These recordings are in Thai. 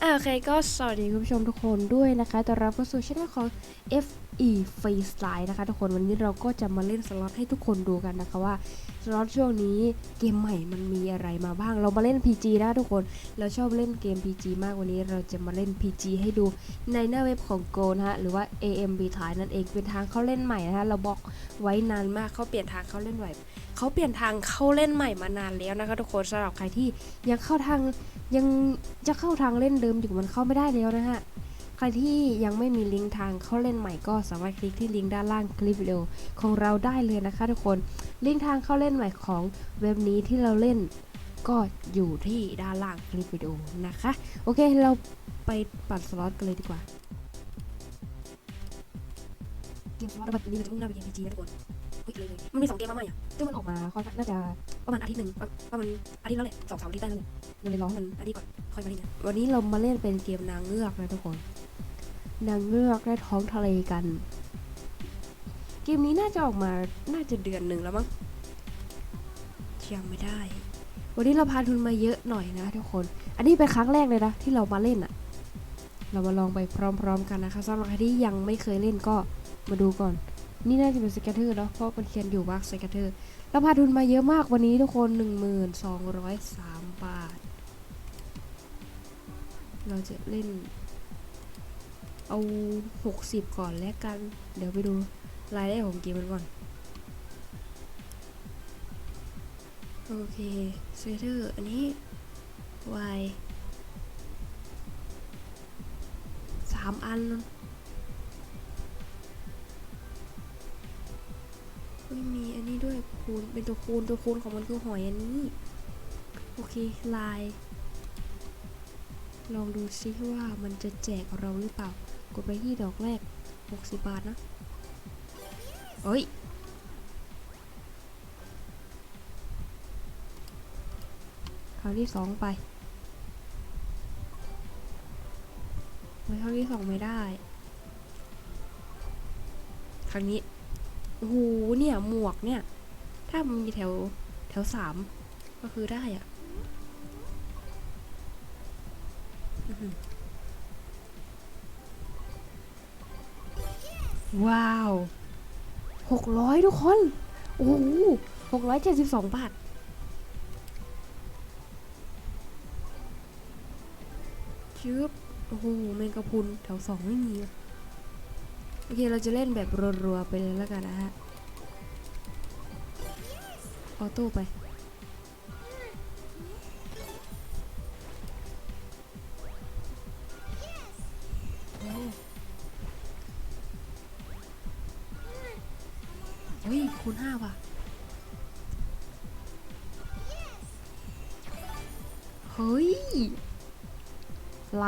โอเคก็สวัสดีคุณผู้ชมทุกคนด้วยนะคะต้อนรับเข้าสู่ช่องของ FE Freestyle นะคะทุกคนวันนี้เราก็จะมาเล่นสล็อตให้ทุกคนดูกันนะคะว่าสล็อตช่วงนี้เกมใหม่มันมีอะไรมาบ้าง เรามาเล่น PG นะทุกคนเราชอบเล่นเกม PG มากวันนี้เราจะมาเล่น PG ให้ดูในหน้าเว็บของ Go นะฮะหรือว่า AMB ถ่ายนั่นเองเป็นทางเขาเล่นใหม่นะคะเราบอกไว้นานมากเขาเปลี่ยนทางเขาเล่นใหม่เขาเปลี่ยนทางเขาเล่นใหม่มานานแล้วนะคะทุกคนสำหรับใครที่ยังเข้าทางยังจะเข้าทางเล่นเดิมอยู่มันเข้าไม่ได้แล้วนะฮะ ใครที่ยังไม่มีลิงก์ทางเข้าเล่นใหม่ก็สามารถคลิกที่ลิงก์ด้านล่างคลิปวิดีโอของเราได้เลยนะคะทุกคน ลิงก์ทางเข้าเล่นใหม่ของเว็บนี้ที่เราเล่นก็อยู่ที่ด้านล่างคลิปวิดีโอนะคะ โอเคเราไปปัดสล็อตกันเลยดีกว่าเกมสล็อตแบบนี้มันจะมุ่งหน้าไปเกมพีจีนะทุกคนเฮ้ยเลยเลยมันมีสองเกมมาใหม่อะซึ่งมันออกมาค่อนข้างน่าจะประมาณอาทิตย์หนึ่งประประมาณอาทิตย์แล้วแหละสองสามอาทิตย์ได้แล้วแหละมันเลยร้องมันอันนี้ก่อนค่อยมาเล่นนะวันนี้เรามาเล่นเป็นเกมนางเงือกนะทุกคน นางเงือกในท้องทะเลกัน เกมนี้น่าจะออกมาน่าจะเดือนหนึ่งแล้วมั้งยังไม่ได้ วันนี้เราพาทุนมาเยอะหน่อยนะทุกคน อันนี้เป็นครั้งแรกเลยนะที่เรามาเล่นอะเรามาลองไปพร้อมๆกันนะคะสำหรับใครที่ยังไม่เคยเล่นก็มาดูก่อน นี่น่าจะเป็นสเกตเตอร์เนาะเพราะมันเขียนอยู่ว่าสเกตเตอร์เราพาทุนมาเยอะมากวันนี้ทุกคน 1,203 บาท เราจะเล่น เอา 60 ก่อนแล้วกัน เดี๋ยวไปดูรายได้ของเกมมันก่อน โอเคสเวเตอร์อันนี้ Y สามอันไม่มีอันนี้ด้วยคูณเป็นตัวคูณตัวคูณของมันคือหอยอันนี้ โอเคลาย ลองดูซิว่ามันจะแจกเราหรือเปล่า กดไปที่ดอกแรก 60 บาทนะเอ้ย ครั้งที่สองไปไม่ครั้งที่สองไม่ได้ ครั้งนี้โอ้โหเนี่ย หมวกเนี่ย ถ้ามันมีแถวแถวสามก็คือได้อะอื้อ ว้าวหกร้อยทุกคน โอ้โหหกร้อยเจ็ดสิบสองบาทชึบโอ้โหแมงกะพุนแถวสองไม่มีอะโอเค เราจะเล่นแบบรัวๆไปเลยแล้วกันนะฮะ ออโต้ไป เฮ้ย ไหล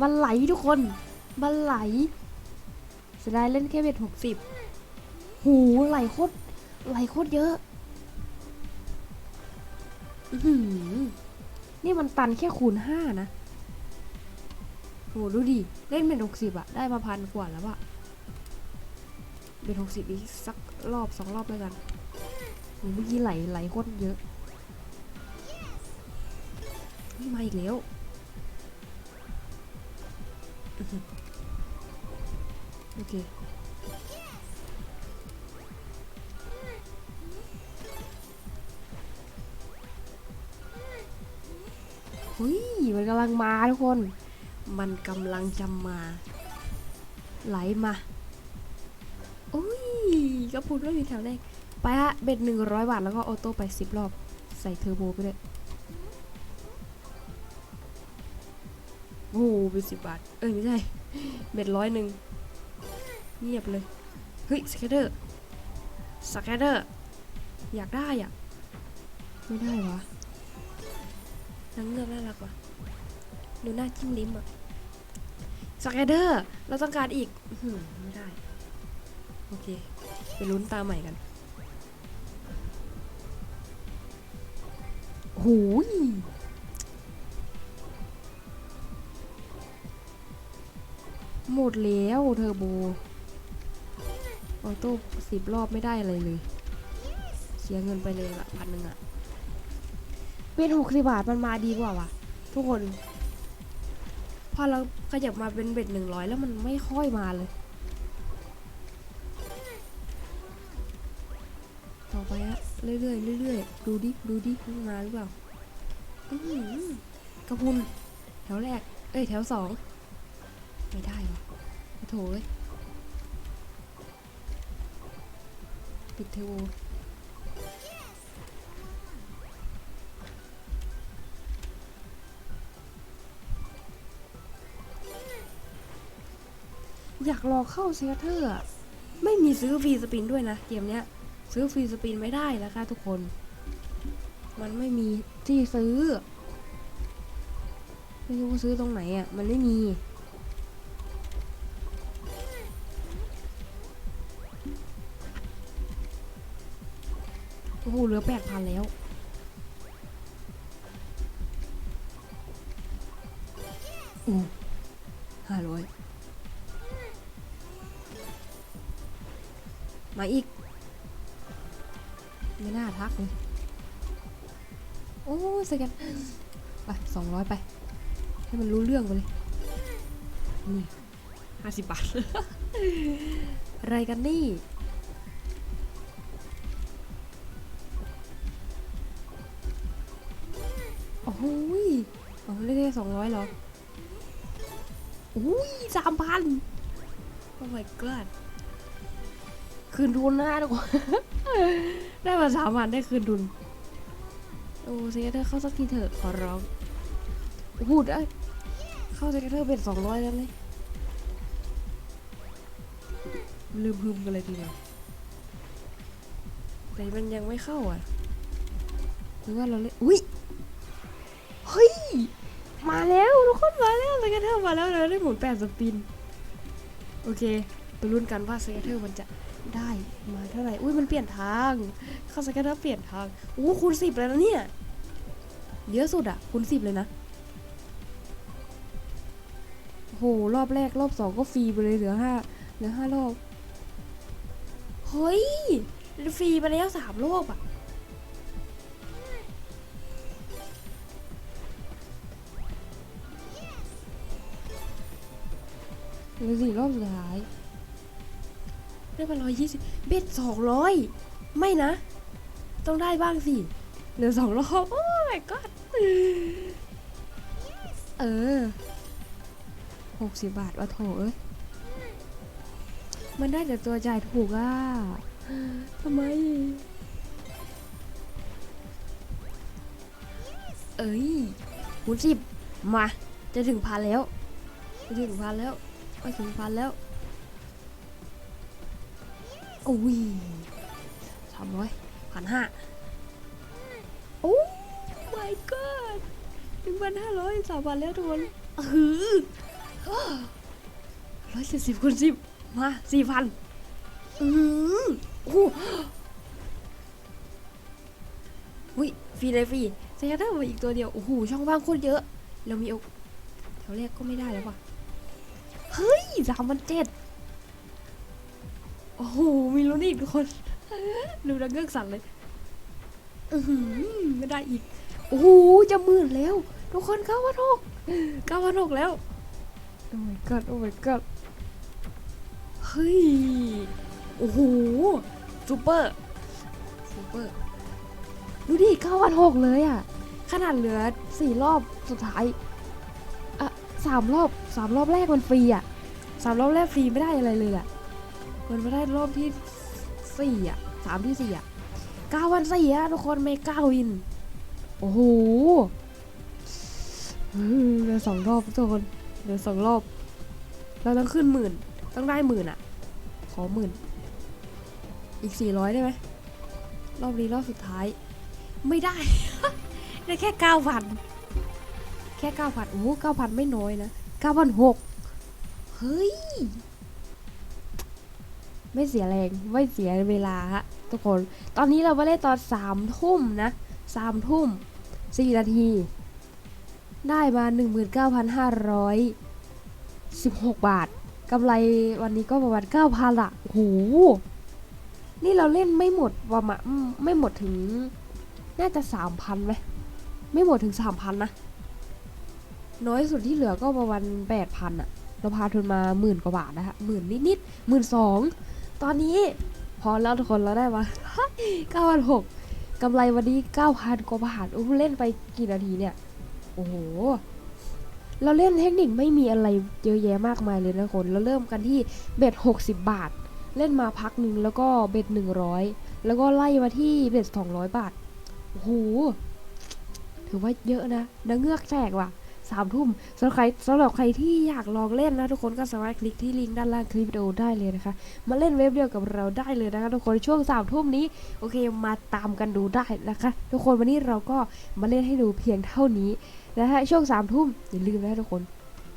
มันไหลทุกคน มันไหลเสียดายเล่นแค่เบ็ดหกสิบหูไหลโคตร ไหลโคตรเยอะ อื้อหือนี่มันตันแค่คูณห้านะโหดูดิ เล่นเป็นหกสิบอะได้มาพันกว่าแล้วอะเป็นหกสิบอีกสักรอบสองรอบแล้วกันโหเมื่อกี้ไหลไหลโคตรเยอะ นี่มาอีกแล้วโอเคเฮ้ยมันกำลังมาทุกคน มันกำลังจะมา ไหลมาโอ้ยกระพุนไม่มีแถวแรกไปฮะ เบ็ดหนึ่งร้อยบาท แล้วก็ออโต้ไปสิบรอบ ใส่เทอร์โบไปด้วย โอ้โหเป็นสิบบาท เอ้ยไม่ใช่เบ็ดร้อยหนึ่งเงียบเลย เฮ้ยสแกเดอร์สแกเดอร์อยากได้อะ ไม่ได้วะนางเงือกน่ารักว่ะ ดูหน้าจิ้มลิ้มอะสแกเดอร์เราต้องการอีกหือไม่ได้ โอเค ไปลุ้นตาใหม่กันหูย หมดแล้วเทอร์โบออโต้สิบรอบไม่ได้อะไรเลย เสียเงินไปเลยละพันหนึ่งอะเป็นหกสิบาทมันมาดีกว่าวะทุกคน พอเราขยับมาเป็นเบ็ดหนึ่งร้อยแล้วมันไม่ค่อยมาเลย ต่อไปอะเรื่อยๆเรื่อยๆดูดิดูดิมันมาหรือเปล่ากระพุนแถวแรก เอ้ยแถวสอง ไม่ได้หรอโถยปิดเทอร์โวอยากลอเข้าเซเทอร์ไม่มีซื้อฟรีสปินด้วยนะ เกมเนี้ย ซื้อฟรีสปินไม่ได้นะคะทุกคน มันไม่มีที่ซื้อ ไม่รู้ซื้อตรงไหนอะ มันไม่มี โอ้โหเหลือแปดพันแล้ว อู้ห้าร้อยมาอีก ไม่น่าทักเลย โอ้สแกนไปสองร้อยไป ให้มันรู้เรื่องไปเลย นี่ห้าสิบบาท อะไรกันนี่ โอ้โหยเอาเล่นๆสองร้อยเหรออุ้ยสามพันโอ้ my god คืนทุนนะทุกคน ได้มาสามพันได้คืนทุน โอ้เซเตอร์เข้าสักทีเถอะขอร้องพูดได้เข้าเซเตอร์เป็นสองร้อยแล้วเลยลืมพึมกันเลยทีเดียวแต่มันยังไม่เข้าอะหรือว่าเราเล่นอุ้ย คนมาแล้วเซเตอร์มาแล้วเราได้หมุนแปดสปิน โอเคไปลุ้นกันว่าเซเตอร์มันจะได้มาเท่าไหร่ อุ้ยมันเปลี่ยนทาง เข้าสแกนแล้วเปลี่ยนทางอู้คูณสิบเลยนะเนี่ย เยอะสุดอะคูณสิบเลยนะโอ้โหรอบแรกรอบสองก็ฟรีไปเลยเหลือห้าเหลือห้ารอบ เฮ้ย ฟรีไปแล้วสามรอบอะ เหลือสี่รอบสุดท้ายได้มาร้อยยี่สิบเบ็ดสองร้อยไม่นะ ต้องได้บ้างสิเหลือสองรอบโอ้ my god เออหกสิบบาทวะโถเอ้ยมันได้แต่ตัวจ่ายถูกอะทำไม เอ้ยคูสิบมา จะถึงพันแล้ว จะถึงพันแล้ว ไปถึงพันแล้วโอ้ยสามร้อยพันห้าโอ้ my god หนึ่งพันห้าร้อยสามพันแล้วทุกคนอือร้อยเจ็ดสิบคูณสิบมาสี่พันอือโอ้อุ้ยฟรีเลยฟรีเซนเตอร์มาอีกตัวเดียว โอ้โห ช่องว่างโคตรเยอะ เรามีโอกแถวแรกก็ไม่ได้แล้วว่ะ เฮ้ยสามพันเจ็ดโอ้โห มีลุ้นอีกทุกคน ดูดังเงือกสั่นเลย อือหือไม่ได้อีก โอ้โห จะหมื่นแล้ว ทุกคนเก้าพันหกเก้าพันหกแล้ว โอ้ my god โอ้ my god เฮ้ย โอ้โหซูเปอร์ซูเปอร์ ดูดิเก้าพันหกเลยอะ ขนาดเหลือสี่รอบสุดท้าย สามรอบสามรอบแรกมันฟรีอะสามรอบแรกฟรีไม่ได้อะไรเลยอะมันไม่ได้รอบที่สี่อะสามที่สี่อะเก้าวันสี่อะทุกคนไม่เก้าวิน โอ้โหเหลือสองรอบทุกคนเหลือสองรอบ เราต้องขึ้นหมื่น ต้องได้หมื่นอะ ขอหมื่น อีกสี่ร้อยได้ไหมรอบนี้รอบสุดท้าย ไม่ได้ ได้แค่เก้าพัน ค่เก้าพันโอ้โหเก้าพันไม่น้อยนะเก้าพันหกเฮ้ย ไม่เสียแรง ไม่เสียเวลาฮะทุกคน ตอนนี้เรามาเล่นตอนสามทุ่มนะสามทุ่มสี่นาที ได้มาหนึ่งหมื่นเก้าพันห้าร้อยสิบหกบาทกำไรวันนี้ก็ประมาณเก้าพันละโอ้โห นี่เราเล่นไม่หมดประมาณไม่หมดถึง น่าจะสามพันไหม ไม่หมดถึงสามพันนะ น้อยสุดที่เหลือก็ประมาณแปดพันอะเราพาทุนมาหมื่นกว่าบาทนะคะหมื่นนิดๆหมื่นสองตอนนี้พอแล้วทุกคนเราได้มาเก้าพันหกกำไรวันนี้เก้าพันกว่าบาทโอ้เล่นไปกี่นาทีเนี่ย โอ้โห เราเล่นเทคนิคไม่มีอะไรเยอะแยะมากมายเลยนะคน เราเริ่มกันที่เบ็ด60บบาท เล่นมาพักหนึ่งแล้วก็เบ็ด100แล้วก็ไล่มาที่เบ็ด200บาท โอ้โห ถือว่าเยอะนะนังเงือกแจกว่ะ สามทุ่มสำหรับใครสำหรับใครที่อยากลองเล่นนะทุกคนก็สามารถคลิกที่ลิงก์ด้านล่างคลิปวิดีโอได้เลยนะคะ มาเล่นเว็บเดียวกับเราได้เลยนะคะทุกคนช่วงสามทุ่มนี้โอเคมาตามกันดูได้นะคะ ทุกคนวันนี้เราก็มาเล่นให้ดูเพียงเท่านี้นะฮะช่วงสามทุ่มอย่าลืมนะทุกคน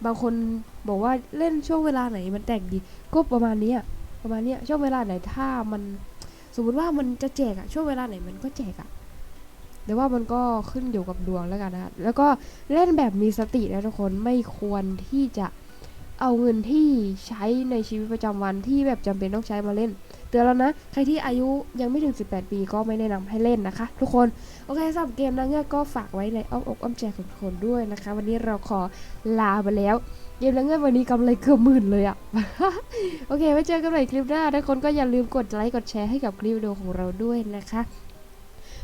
บางคนบอกว่าเล่นช่วงเวลาไหนมันแต่งดีก็ประมาณนี้ประมาณนี้ช่วงเวลาไหนถ้ามันสมมติว่ามันจะแจกอะช่วงเวลาไหนมันก็แจกอะ แต่ว่ามันก็ขึ้นอยู่กับดวงแล้วกันนะแล้วก็เล่นแบบมีสตินะทุกคนไม่ควรที่จะเอาเงินที่ใช้ในชีวิตประจำวันที่แบบจำเป็นต้องใช้มาเล่น เตือนแล้วนะ ใครที่อายุยังไม่ถึง 18 ปีก็ไม่แนะนำให้เล่นนะคะ ทุกคน โอเคสำหรับเกมนะเนี่ยก็ฝากไว้ในอ้อมอกอ้อมใจของทุกคนด้วยนะคะ วันนี้เราขอลาไปแล้ว เกมนะเงือนวันนี้กำไรเกือบหมื่นเลยอะ โอเคไว้เจอกันใหม่คลิปหน้าทุกคนก็อย่าลืมกดไลค์กดแชร์ให้กับคลิปวิดีโอของเราด้วยนะคะ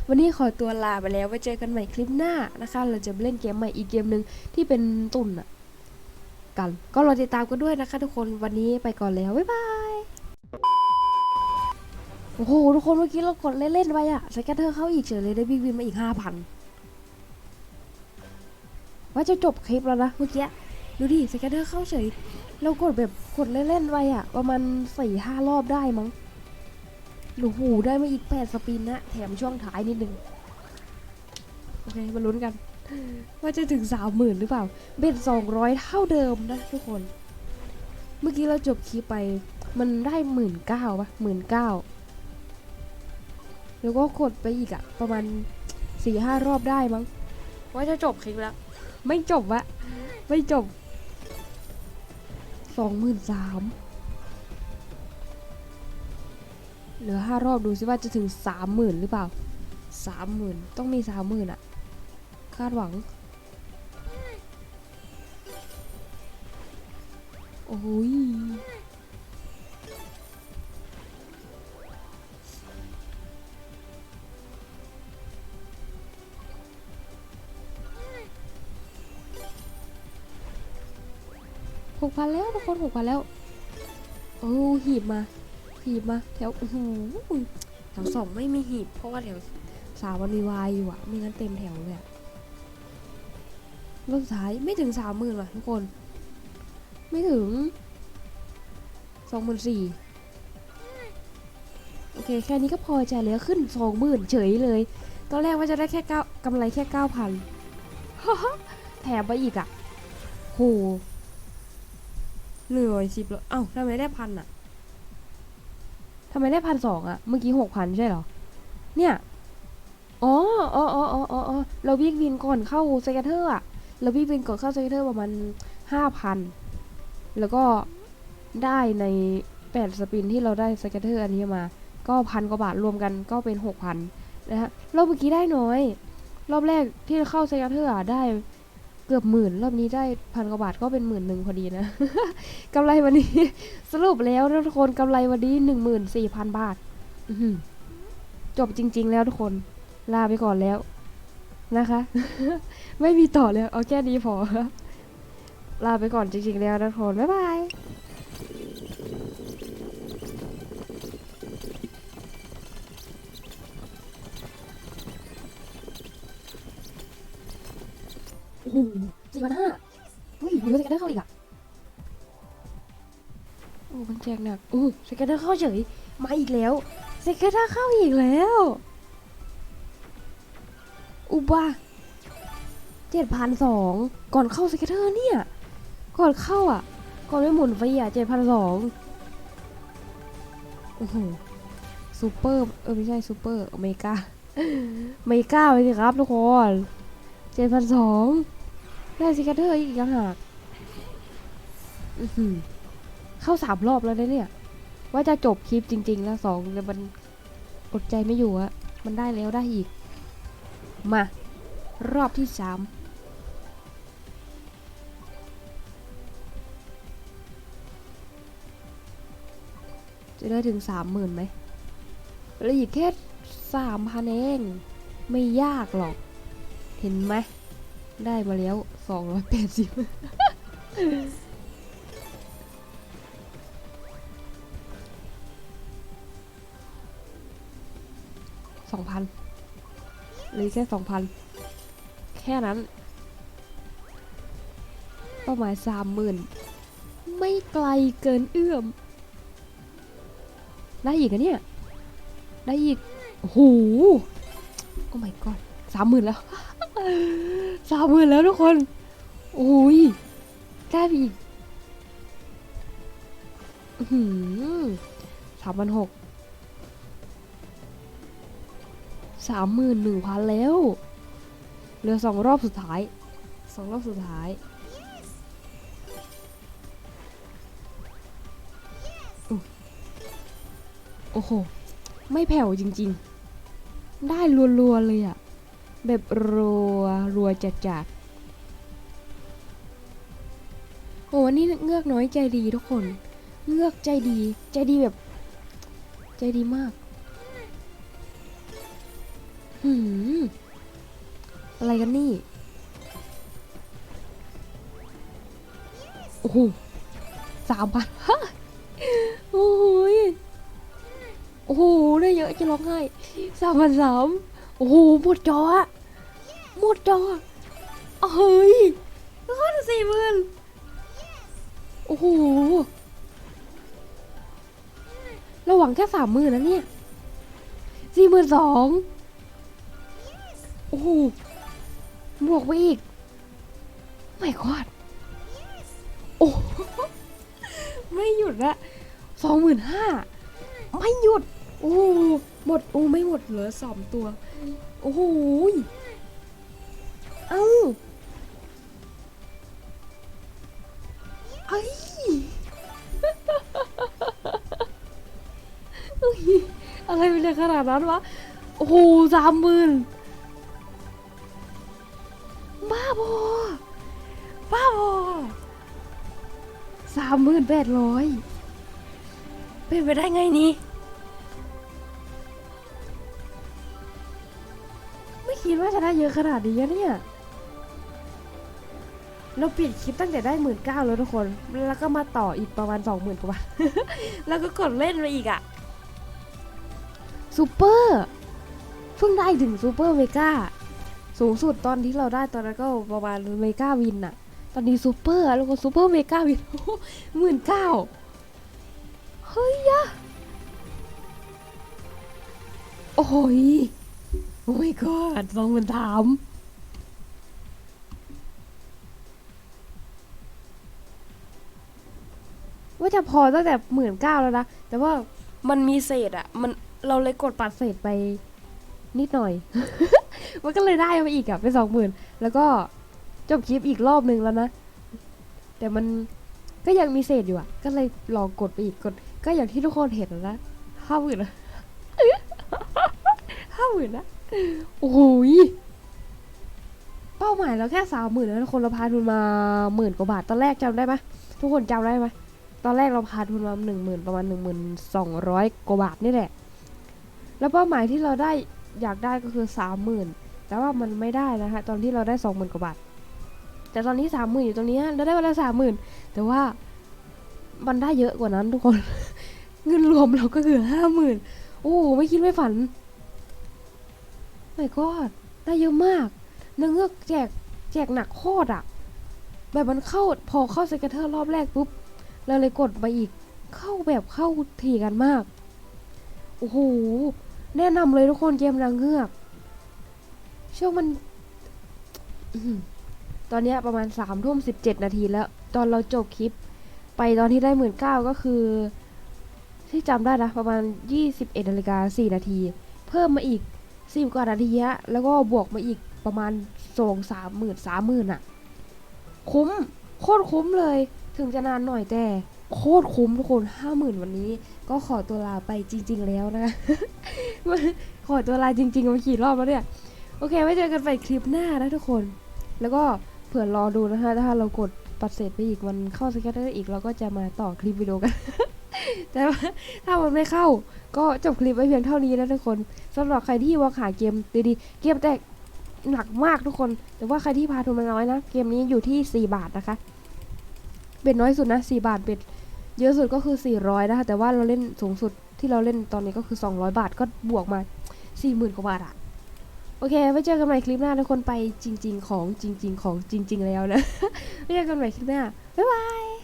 วันนี้ขอตัวลาไปแล้วไว้เจอกันใหม่คลิปหน้านะคะ เราจะเล่นเกมใหม่อีกเกมหนึ่งที่เป็นตุ่นอะกัน ก็รอติดตามกันด้วยนะคะ ทุกคนวันนี้ไปก่อนแล้ว บ๊ายบายโอ้โหทุกคนเมื่อกี้เรากดเล่นๆไปอะสแกตเตอเข้าอีกเฉยเลยได้บิ๊กวินมาอีกห้าพันว่าจะจบคลิปแล้วนะเมื่อกี้ดูดิสแกตเตอเข้าเฉยเรากดแบบกดเล่นๆไปอะประมาณสี่ห้ารอบได้มั้ง โอ้โหได้มาอีกแปดสปินนะ แถมช่วงท้ายนิดนึง โอเค มาลุ้นกัน ว่าจะถึงสามหมื่นหรือเปล่า เบ็ดสองร้อยเท่าเดิมนะทุกคน เมื่อกี้เราจบคลิปไป มันได้หมื่นเก้าปะหมื่นเก้าแล้วก็กดไปอีกอะประมาณสี่ห้ารอบได้มั้ง ว่าจะจบคลิปแล้ว ไม่จบวะ ไม่จบสองหมื่นสาม เหลือห้ารอบดูสิว่าจะถึงสามหมื่นหรือเปล่าสามหมื่นต้องมีสามหมื่นอะคาดหวัง โอ้ยหกพันแล้วทุกคนหกพันแล้ว โอ้หีบมา หีบมาแถวโอ้โหแถวสองไม่มีหีบ เพราะว่าแถวสามมันมีวายอยู่อะไม่งั้นเต็มแถวเลยอะรอบสุดท้ายไม่ถึงสามหมื่นว่ะทุกคน ไม่ถึงสองหมื่นสี่โอเค แค่นี้ก็พอใจเลยขึ้นสองหมื่นเฉยเลย ตอนแรกว่าจะได้แค่เก้ากำไรแค่เก้าพันแถมไปอีกอะโหเหนื่อยสิบเลยเอ้าทำไมได้พันอะ ทำไมได้พันสองอะเมื่อกี้หกพันใช่หรอ เนี่ย อ๋ออ๋ออ๋ออ๋ออ๋อเราวิ่งวินก่อนเข้าสเกเตอร์อะเราวิ่งวินก่อนเข้าสเกเตอร์ประมาณห้าพัน แล้วก็ได้ในแปดสปินที่เราได้สเกตเตอร์อันนี้มา ก็พันกว่าบาทรวมกันก็เป็นหกพันนะฮะรอบเมื่อกี้ได้น้อย รอบแรกที่เข้าสเกตเตอร์อะได้ เกือบหมื่นรอบนี้ได้พันกว่าบาทก็เป็นหมื่นหนึ่งพอดีนะกำไรวันนี้ สรุปแล้วทุกคนกำไรวันนี้หนึ่งหมื่นสี่พันบาทจบจริง ๆ แล้วทุกคนลาไปก่อนแล้วนะคะ ไม่มีต่อแล้วเอาแค่นี้พอลาไปก่อนจริง ๆ แล้วทุกคนบ๊ายบาย โอ้โหสี่พันห้าเฮ้ยมีรถสแกนเดอร์เข้าอีกอะโอ้มันแจกหนักอู้สแกนเดอร์เข้าเฉยมาอีกแล้วสแกนเดอร์เข้าอีกแล้วอุบะเจ็ดพันสองก่อนเข้าสแกนเดอร์เนี่ย ก่อนเข้าอะ ก่อนไม่หมุนฟรีอะเจ็ดพันสองโอ้โหซูเปอร์เออไม่ใช่ซูเปอร์อเมริกาอเมริกาไปสิครับทุกคนเจ็ดพันสอง ได้สิกระเทยอีกยังหากเข้าสามรอบแล้วเนี่ย ว่าจะจบคลิปจริง ๆ แล้วสองแต่มันอดใจไม่อยู่อะมันได้แล้วได้อีก มา รอบที่สามจะได้ถึงสามหมื่นไหมแล้วอีกแค่สามพันเอง ไม่ยากหรอก เห็นไหม ได้มาแล้วสองร้อยแปดสิบสองพันเลยแค่สองพันแค่นั้น เป้าหมายสามหมื่นไม่ไกลเกินเอื้อม ได้อีกอะเนี่ย ได้อีก โอ้โห โอ้ my god สามหมื่นแล้ว สามหมื่นแล้วทุกคนโอ้ยได้ไปอีกสามพันหกสามหมื่นหนึ่งพันแล้วเหลือสองรอบสุดท้ายสองรอบสุดท้ายโอ้โห ไม่แผ่วจริง ๆ ได้รัวๆเลยอะ แบบรัวรัวจัดจัดโอ้นนี้เงือกน้อยใจดีทุกคน เงือกใจดี ใจดีแบบ ใจดีมากหืมอะไรกันนี่ โอ้โหสามพันฮะโอ้โหโอ้โหได้เยอะจะร้องไห้สามพันสาม อ้โหหมดจออะหมดจอเฮ้ยทุกคนสี่หมื่นโอ้โหเราหวังแค่สามหมื่นนะเนี่ยสี่หมื่นสองโอ้โหบวกไปอีกไม่กอดโอ้ไม่หยุดละสองหมื่นห้าไม่หยุด โอ้หมด โอ้ ไม่หมดเหลือสองตัว โอ้โหเอ้าเอ้ยเอ้ยอะไรเป็นขนาดนั้นวะ โอ้โหสามหมื่นบ้าบอบ้าบอสามหมื่นแปดร้อยเป็นไปได้ไงนี่ ได้เยอะขนาดนี้เนี่ย เราปิดคลิปตั้งแต่ได้หมื่นเก้าแล้วทุกคน แล้วก็มาต่ออีกประมาณสองหมื่นกว่า แล้วก็กดเล่นมาอีกอะซูเปอร์ เพิ่งได้ถึงซูเปอร์เมกาสูงสุดตอนที่เราได้ตอนนั้นก็ประมาณเมกาวินอะตอนนี้ซูเปอร์แล้วก็ซูเปอร์เมกาวินหมื่นเก้าเฮ้ยยะโอ้ย โอ้ยก็สองหมื่นสามว่าจะพอตั้งแต่หมื่นเก้าแล้วนะ แต่ว่ามันมีเศษอะมันเราเลยกดปัดเศษไปนิดหน่อย มันก็เลยได้มาอีกอะเป็นสองหมื่นแล้วก็จบคลิปอีกรอบนึงแล้วนะ แต่มันก็ยังมีเศษอยู่อะก็เลยลองกดไปอีกกด ก็อย่างที่ทุกคนเห็นแล้วนะห้าหมื่นนะห้าหมื่นนะ โอ้โหเป้าหมายเราแค่สามหมื่นแล้วคนเราพาทุนมาหมื่นกว่าบาทตอนแรกจำได้ไหมทุกคนจำได้ไหมตอนแรกเราพาทุนมาหนึ่งหมื่นประมาณหนึ่งหมื่นสองร้อยกว่าบาทนี่แหละ แล้วเป้าหมายที่เราได้อยากได้ก็คือสามหมื่นแต่ว่ามันไม่ได้นะคะตอนที่เราได้สองหมื่นกว่าบาทแต่ตอนนี้สามหมื่นอยู่ตรงนี้เราได้วันละสามหมื่นแต่ว่ามันได้เยอะกว่านั้นทุกคน เงินรวมเราก็คือห้าหมื่นโอ้ไม่คิดไม่ฝัน ไม่ก็ได้เยอะมากเนื้อเงือกแจกแจกหนักโคตรอะแบบมันเข้าพอเข้าสเกเตอร์รอบแรกปุ๊บเราเลยกดไปอีกเข้าแบบเข้าถี่กันมาก โอ้โห แนะนำเลยทุกคนเกมนางเงือกชื่อมัน ตอนนี้ประมาณสามทุ่มสิบเจ็ดนาทีแล้ว ตอนเราจบคลิป ไปตอนที่ได้หมื่นเก้าก็คือ ที่จำได้นะ ประมาณยี่สิบเอ็ดนาฬิกาสี่นาที เพิ่มมาอีก สิบกว่านาทีฮะแล้วก็บวกมาอีกประมาณสองสามหมื่นสามหมื่นอะคุ้มโคตรคุ้มเลย ถึงจะนานหน่อยแต่โคตรคุ้มทุกคนห้าหมื่นวันนี้ ก็ขอตัวลาไปจริง ๆ แล้วนะคะขอตัวลาจริงๆมาขี่รอบแล้วเนี่ย โอเคไว้เจอกันใหม่คลิปหน้านะทุกคน แล้วก็เผื่อรอดูนะคะถ้าเรากดปัดเศษไปอีกมันเข้าสแกตเตอร์อีกเราก็จะมาต่อคลิปวิดีโอกัน แต่ว่าถ้ามันไม่เข้า ก็จบคลิปไว้เพียงเท่านี้นะทุกคนสำหรับใครที่มองหาเกมดีๆ เกมแต่หนักมากทุกคน แต่ว่าใครที่พาทุนมาน้อยนะ เกมนี้อยู่ที่ 4 บาทนะคะ เป็นน้อยสุดนะ 4 บาทเป็นเยอะสุดก็คือ 400 นะคะ แต่ว่าเราเล่นสูงสุดที่เราเล่นตอนนี้ก็คือ 200 บาทก็บวกมา 40,000กว่าบาทอะโอเค ไว้เจอกันใหม่คลิปหน้าทุกคนไปจริง ๆ ของจริง ๆ ของจริง ๆ แล้วนะ ไว้เจอกันใหม่คลิปหน้า บ๊ายบาย